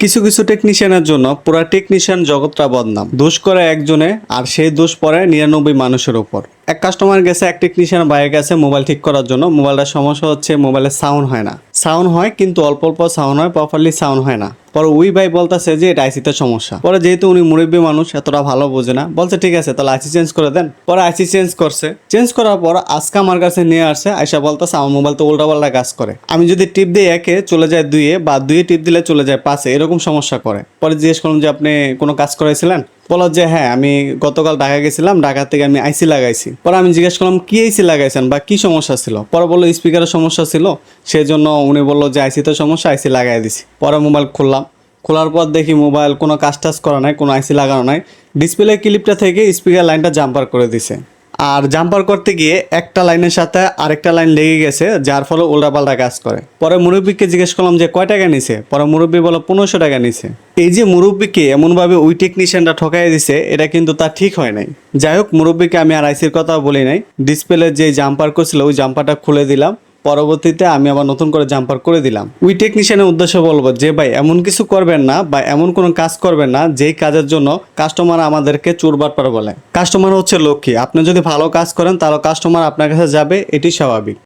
কিছু কিছু টেকনিশিয়ানের জন্য পুরা টেকনিশিয়ান জগৎটা বদনাম। দোষ করে একজনে আর সেই দোষ পড়ে নিরানব্বই মানুষের উপর। এক কাস্টমার গেছে, এক টেকনিশিয়ান বাইরে গেছে মোবাইল ঠিক করার জন্য। মোবাইলটার সমস্যা হচ্ছে মোবাইলের সাউন্ড হয় না। সাউন্ড হয় কিন্তু অল্প অল্প সাউন্ড হয় প্রপারলি সাউন্ড হয় না। পরে ওই ভাই বলতেছে যে এটা আইসিতে সমস্যা। পরে যেহেতু উনি মুরব্বী মানুষ, এতটা ভালো বোঝে না। বলছে, ঠিক আছে, তাহলে আইসি চেঞ্জ করে দেন। পরে আইসি চেঞ্জ করছে। চেঞ্জ করার পর আজকে আমার কাছে নিয়ে আসছে, আইসা বলতেছে, আমার মোবাইল তো উল্টাপাল্টা কাজ করে। আমি যদি টিপ দিই একে, চলে যায় দুইয়ে, বা দুইয়ে টিপ দিলে চলে যায় পাঁচে, এরকম সমস্যা করে। পরে জিজ্ঞেস করলাম যে, আপনি কোনো কাজ করাইছিলেন? বলো যে হ্যাঁ আমি গতকাল ঢাকা গেছিলাম, ঢাকা থেকে আমি আইসি লাগাইছি। পরে আমি জিজ্ঞেস করলাম, কি আইসি লাগাইছেন বা কি সমস্যা ছিল? পরে বলল, স্পিকারের সমস্যা ছিল সেই জন্য উনি বলল যে আইসিতে সমস্যা, আইসি লাগাই দিছি। পরে মোবাইল খুললাম। খোলার পর দেখি মোবাইল কোনো কাজ টাজ করা নাই, কোনো আইসি লাগানো নাই। ডিসপ্লে ক্লিপটা থেকে স্পিকার লাইনটা জাম্পার করে দিছে। আর জাম্পার করতে গিয়ে একটা লাইনের সাথে আরেকটা লাইন লেগে গেছে, যার ফলে উল্টাপাল্টা কাজ করে। পরে মুরব্বীকে জিজ্ঞেস করলাম যে, কয় টাকা নিছে? পরে মুরব্বী বলো পনেরোশো টাকা নিছে। এই যে মুরব্বীকে এমনভাবে ওই টেকনিশিয়ানটা ঠকাই দিছে, এটা কিন্তু তা ঠিক হয় নাই। যাই হোক, মুরব্বীকে আমি আর আইসির কথা বলি নাই। ডিসপ্লে যে জাম্পার করছিল, ওই জাম্পারটা খুলে দিলাম। পরবর্তীতে আমি আবার নতুন করে জাম্পার করে দিলাম। উই টেকনিশিয়ানের উদ্দেশ্যে বলব যে, ভাই, এমন কিছু করবেন না বা এমন কোনো কাজ করবেন না যেই কাজের জন্য কাস্টমার আমাদেরকে চুরবার চুরবাটপার বলে। কাস্টমার হচ্ছে লক্ষ্মী। আপনি যদি ভালো কাজ করেন, তাহলে কাস্টমার আপনার কাছে যাবে, এটি স্বাভাবিক।